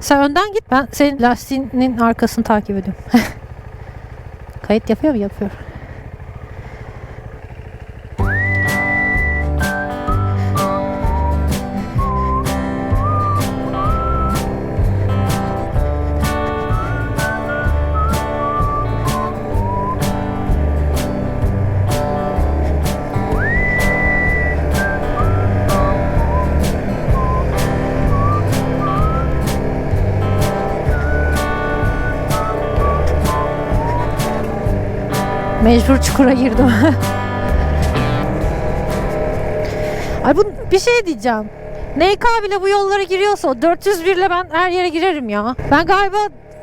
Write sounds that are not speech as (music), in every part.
Sen önden git. Ben senin lastiğinin arkasını takip ediyorum. (laughs) Kayıt yapıyor mu? Yapıyor. Mecbur çukura girdim. Ay bu bir şey diyeceğim. NK bile bu yollara giriyorsa o 401 ile ben her yere girerim ya. Ben galiba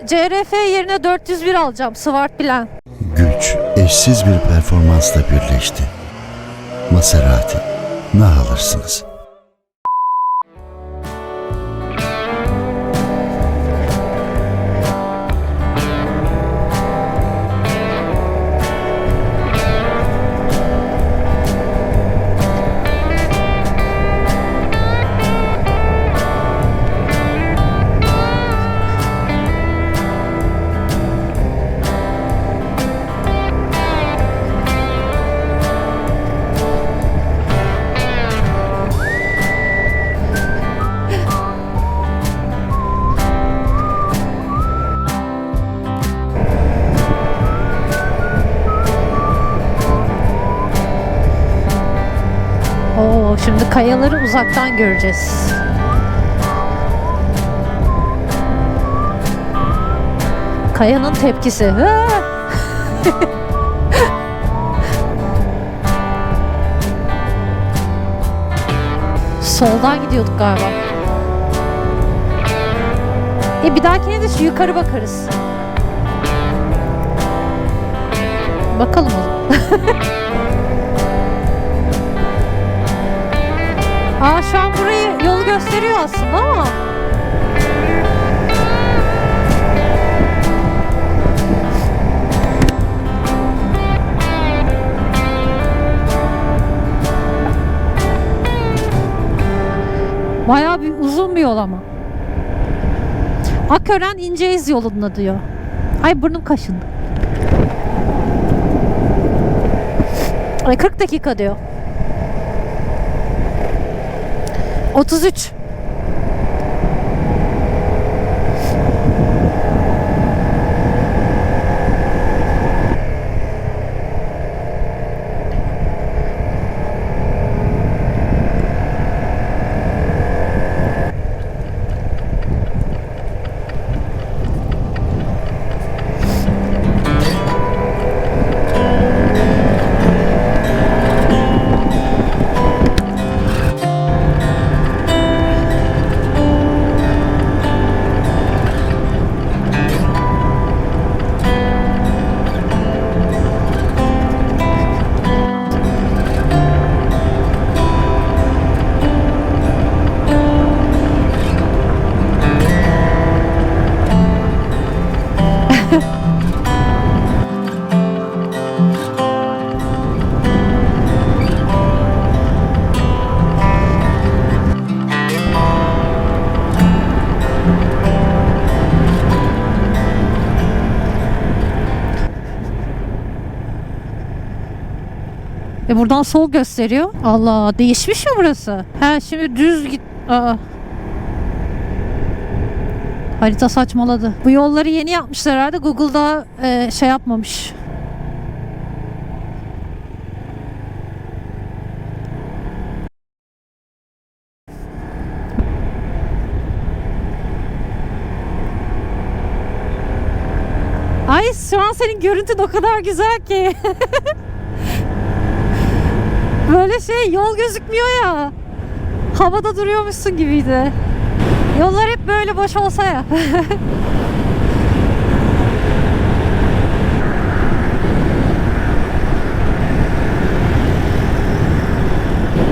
CRF yerine 401 alacağım. Swart bilen. Güç eşsiz bir performansla birleşti. Maserati. Ne alırsınız? Şimdi kayaları uzaktan göreceğiz. Kayanın tepkisi. (laughs) Soldan gidiyorduk galiba. E bir dahakine de şu yukarı bakarız. Bakalım o (laughs) Aa şu an burayı yolu gösteriyor aslında ama. Bayağı bir uzun bir yol ama. Akören İnceyiz yolunda diyor. Ay burnum kaşındı. Ay 40 dakika diyor. 33. E buradan sol gösteriyor. Allah değişmiş ya burası. He şimdi düz git. Aa. Harita saçmaladı. Bu yolları yeni yapmışlar herhalde. Google'da e, şey yapmamış. Ay şu an senin görüntün o kadar güzel ki. (laughs) Böyle şey yol gözükmüyor ya. Havada duruyormuşsun gibiydi. Yollar hep böyle boş olsa ya.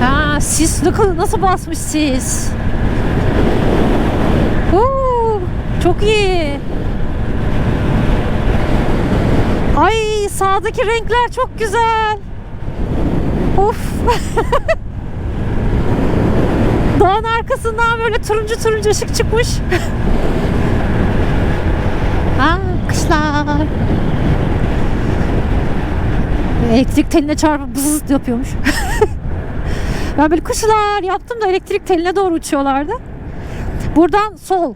(laughs) ha, sis nasıl, basmış sis? Huu, çok iyi. Ay sağdaki renkler çok güzel. Of. (laughs) Dağın arkasından böyle turuncu turuncu ışık çıkmış. (laughs) Aa, kışlar. Elektrik teline çarpıp bızız yapıyormuş. (laughs) ben böyle kışlar yaptım da elektrik teline doğru uçuyorlardı. Buradan sol.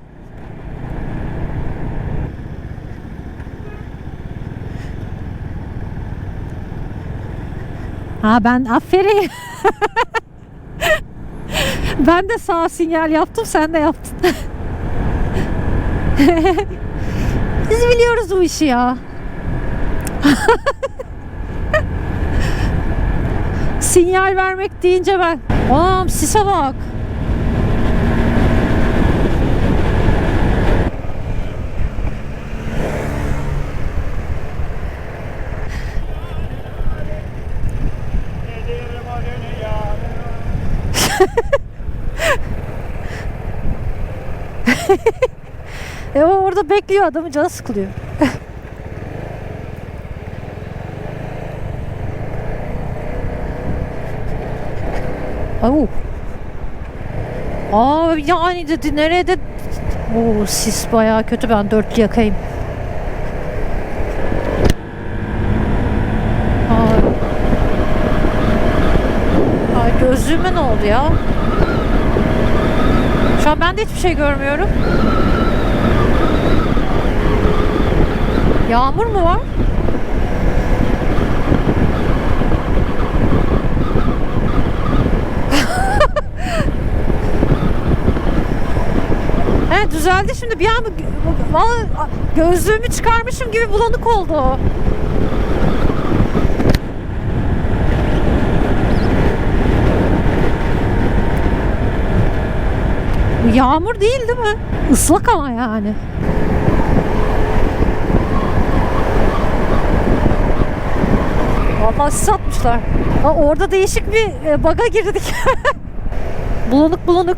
Ha ben aferin. (laughs) ben de sağ sinyal yaptım sen de yaptın. (laughs) Biz biliyoruz bu işi ya. (laughs) sinyal vermek deyince ben. Oğlum sise bak. E o orada bekliyor adamın canı sıkılıyor. (laughs) Au. Aa yani dedi nerede? Oo sis bayağı kötü ben dörtlü yakayım. Ay. Ay gözlüğüme ne oldu ya? Şu an ben de hiçbir şey görmüyorum. Yağmur mu var? (laughs) He düzeldi şimdi bir an gözlüğümü çıkarmışım gibi bulanık oldu. Yağmur değil değil mi? Islak ama yani. Vallahi sis atmışlar. Aa, orada değişik bir e, baga girdik. (laughs) bulanık bulanık.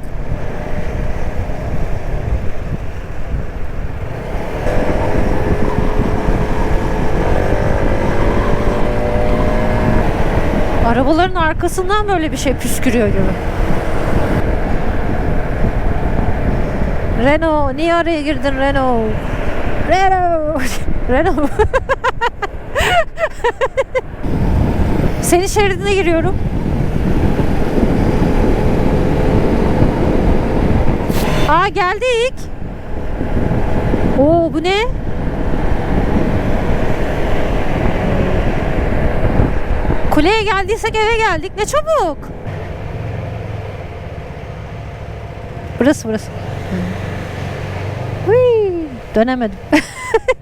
Arabaların arkasından böyle bir şey püskürüyor gibi. Renault, niye araya girdin Renault? Renault, (laughs) Renault. (laughs) Senin şeridine giriyorum. Aa geldik. Oo bu ne? Kuleye geldiysek eve geldik. Ne çabuk. Burası burası. Hıy, dönemedim. (laughs)